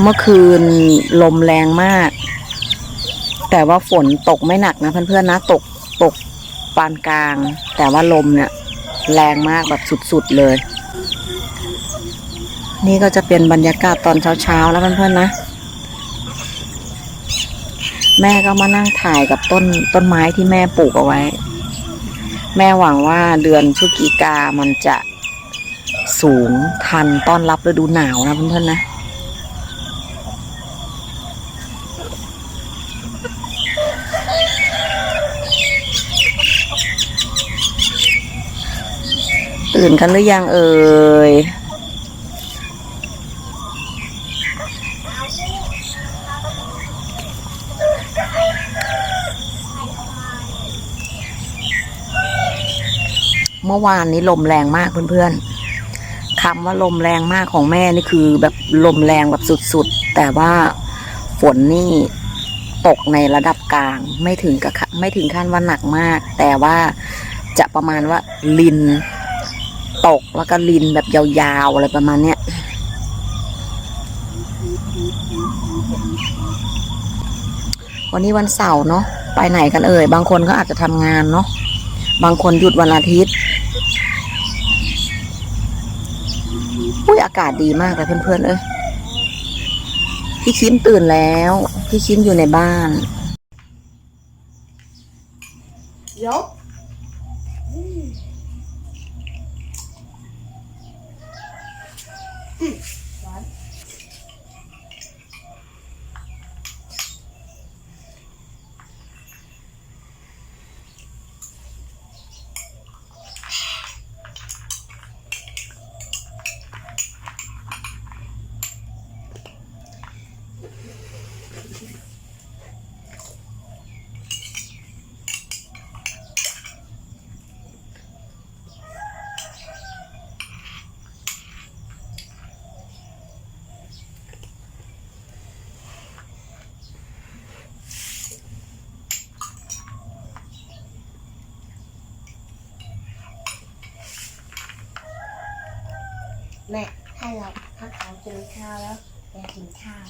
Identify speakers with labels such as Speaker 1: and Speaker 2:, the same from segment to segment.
Speaker 1: เมื่อคืนลมแรงมาก แต่ว่าฝนตกไม่หนักนะเพื่อนๆนะ ตกตกปานกลาง แต่ว่าลมเนี่ย แรงมากแบบสุดๆเลย นี่ก็จะเป็นบรรยากาศตอนเช้าๆแล้วเพื่อนๆนะ แม่ก็มานั่งถ่ายกับต้นต้นไม้ที่แม่ปลูกเอาไว้ แม่หวังว่าเดือนพฤศจิกามันจะสูงทันต้อนรับฤดูหนาวนะเพื่อนๆนะ ตื่นกันหรือยังเอ่ยเมื่อวานนี้ลมแรงมากเพื่อนๆคำว่าลมแรงมากของแม่นี่คือแบบลมแรงแบบสุดๆ แต่ว่าฝนนี่ตกในระดับกลางไม่ถึงกับไม่ถึงขั้นว่าหนักมาก แต่ว่าจะประมาณว่าลิน ตกแล้วก็ลินแบบยาวๆอะไรประมาณเนี้ยวันนี้วันเสาร์เนาะไปไหนกันเอ่ย บางคนก็อาจจะทำงานเนาะบางคนหยุดวันอาทิตย์อุ้ยอากาศดีมากเลยเพื่อนๆเอ้ยพี่คิมตื่นแล้ว พี่คิมอยู่ในบ้าน
Speaker 2: ยก hmm แม่ให้เราพักเขากินข้าวแล้วไปกินข้าว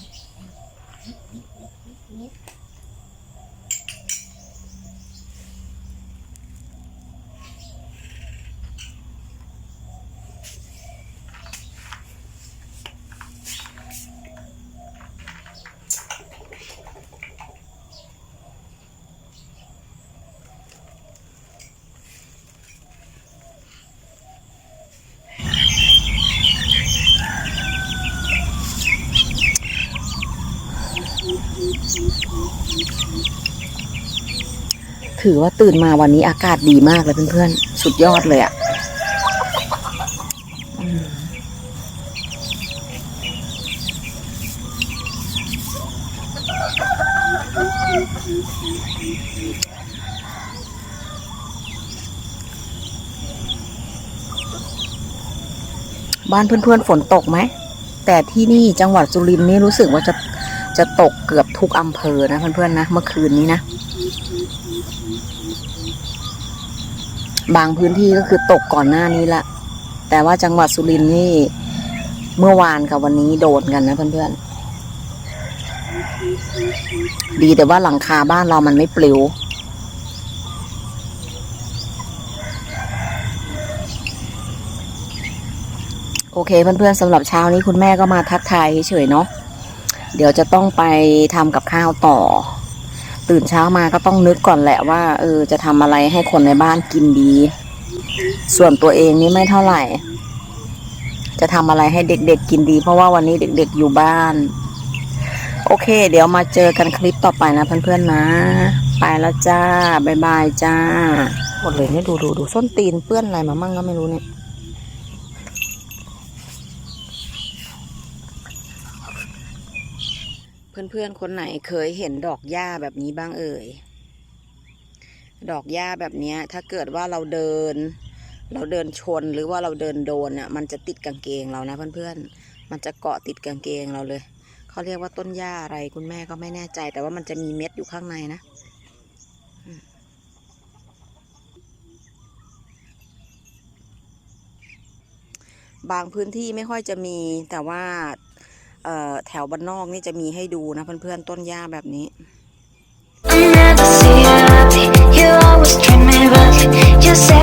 Speaker 1: ถือว่าตื่นมาวันนี้อากาศดีมากเลยเพื่อนๆ สุดยอดเลยอะ่ะบ้านเพื่อนๆฝนตกไหม แต่ที่นี่จังหวัดสุรินทร์นี่รู้สึกว่าจะ จะตกเกือบทุกอำเภอนะเพื่อนๆนะเมื่อคืนนี้นะ บางพื้นที่ก็คือตกก่อนหน้านี้ละ แต่ว่าจังหวัดสุรินทร์นี่เมื่อวานกับวันนี้โดนกันนะเพื่อนๆ ดีแต่ว่าหลังคาบ้านเรามันไม่ปลิวโอเคเพื่อนๆสำหรับเช้านี้คุณแม่ก็มาทักทายเฉยๆเนาะ เดี๋ยวจะต้องไปทำกับข้าวต่อ ตื่นเช้ามาก็ต้องนึกก่อนแหละว่า เออ จะทำอะไรให้คนในบ้านกินดี ส่วนตัวเองนี่ไม่เท่าไหร่ จะทำอะไรให้เด็กๆกินดี เพราะว่าวันนี้เด็ก ๆอยู่บ้าน โอเค เดี๋ยวมาเจอกันคลิปต่อไปนะเพื่อนๆนะ ไปแล้วจ้าบายบายจ้าหมดเลยเนี่ยดูดูดูส้นตีนเปื้อนอะไรมามั่งก็ไม่รู้เนี่ย เพื่อนๆคนไหนเคยเห็นดอกหญ้าแบบนี้บ้างเอ่ย ดอกหญ้าแบบนี้ถ้าเกิดว่าเราเดิน เราเดินชนหรือว่าเราเดินโดนอะมันจะติดกางเกงเรานะเพื่อนๆ มันจะเกาะติดกางเกงเราเลย เขาเรียกว่าต้นหญ้าอะไรคุณแม่ก็ไม่แน่ใจ แต่ว่ามันจะมีเม็ดอยู่ข้างในนะบางพื้นที่ไม่ค่อยจะมีแต่ว่า แถวบ้านนอกนี่จะมีให้ดูนะเพื่อนๆต้นหญ้าแบบนี้
Speaker 3: I never see you happy. You always treat me roughly. You say